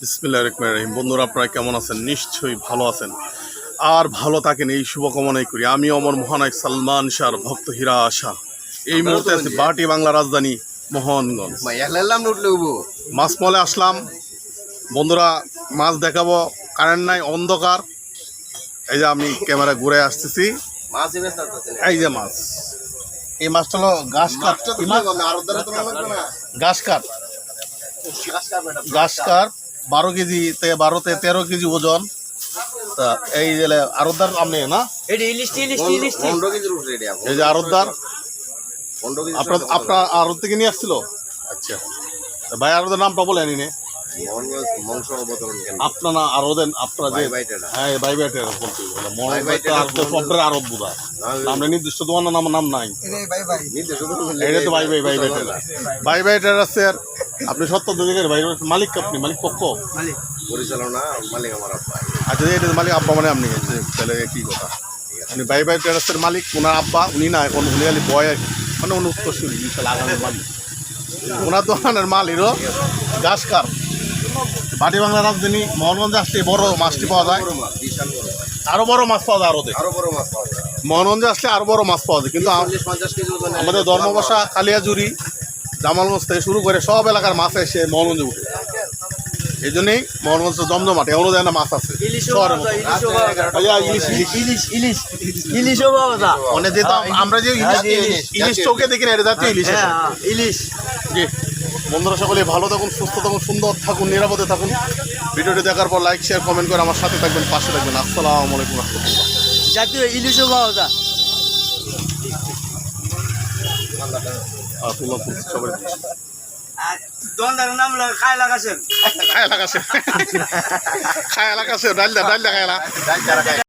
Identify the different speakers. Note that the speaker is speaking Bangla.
Speaker 1: বিসমিল্লাহ রহমান রহিম। বন্ধুরা আপনারা কেমন আছেন? নিশ্চয়ই ভালো আছেন। আর ভালো থাকেন এই শুভকামনাই করি। আমি অমর মহানায়ক সালমান শাহর ভক্ত হীরা আশা। এই মুহূর্তে আছি বাটি বাংলা রাজধানী মোহনগঞ্জ।
Speaker 2: এলাম
Speaker 1: মাছ মলে আসলাম। বন্ধুরা মাছ দেখাবো। কারেন্ট নাই অন্ধকার। এই যে আমি ক্যামেরা ঘুরে আসতেছি। এই যে মাছ। এই মাছটা হলো ঘাস কাঠ। ঘাস কাঠ।
Speaker 2: গাছ
Speaker 1: ঘাস কাঠ। বারো কেজি থেকে বারো থেকে তেরো কেজি ওজন। তা এই যে আরদার আপনি না। এই যে আরদার আপনার আপনার আরদ থেকে নিয়ে আসছিল? আচ্ছা। তা ভাই আরদের নামটা বলে আনি
Speaker 2: মোহনগঞ্জ অবতরণ।
Speaker 1: আপনার আপনার যে হ্যাঁ বলতে বোধা আমরা নির্দিষ্ট তোমার নাম নাম নাই।
Speaker 2: তো
Speaker 1: এটা তো by by by by terrace by by টেরাসের আপনি দিকের ভাই মালিক আপনি মালিক পক্ষ।
Speaker 3: মালিক।
Speaker 2: পরিচালনা মালিক আমার আব্বা।
Speaker 1: আচ্ছা এটা মালিক আব্বা মানে আপনি তাহলে কি কথা? উনি বাই বাই টেরাসের মালিক ওনার আব্বা উনি না এখন উনি খালি বয় মানে উনি উত্তরসূরি বিশাল আগামের মালিক। ওনার দোকানের মালিরও গাছকার বাটি বাংলা রাজধানী মোহনগঞ্জে আসলে বড় মাছটি পাওয়া যায়।
Speaker 2: বড় আরও বড়
Speaker 1: মাছ পাওয়া যায় আরও
Speaker 2: আরও বড় মাছ পাওয়া যায়।
Speaker 1: মোহনগঞ্জে আসলে আরও বড় মাছ পাওয়া যায়। কিন্তু আমাদের ধর্মবাসা কালিয়াজুরি জামালগঞ্জ থেকে শুরু করে সব এলাকার মাছ এসে মোহনগঞ্জে উঠে। এই জন্যই মোহনগঞ্জ জমজমাট এমনও যেন মাছ আছে।
Speaker 3: যায়
Speaker 1: মানে যেটা আমরা যে ইলিশ চোখে দেখি না এটা জাতীয় ইলিশ
Speaker 3: হ্যাঁ হ্যাঁ, ইলিশ।
Speaker 1: জি। বন্ধুরা সকলে ভালো থাকুন সুস্থ থাকুন সুন্দর থাকুন নিরাপদে থাকুন। ভিডিওটি দেখার পর লাইক শেয়ার কমেন্ট করে আমার সাথে থাকবেন পাশে থাকবেন। আসসালামু আলাইকুম রহমতুল্লাহ।
Speaker 3: জাতীয় ইলিশও পাওয়া যায়।
Speaker 1: সবাই
Speaker 3: আর দোকানদারের নাম হলো খায় লাগাছেন
Speaker 1: খায় লাগাছে খায় লাগাছে ডাল দা ডাল দা খায়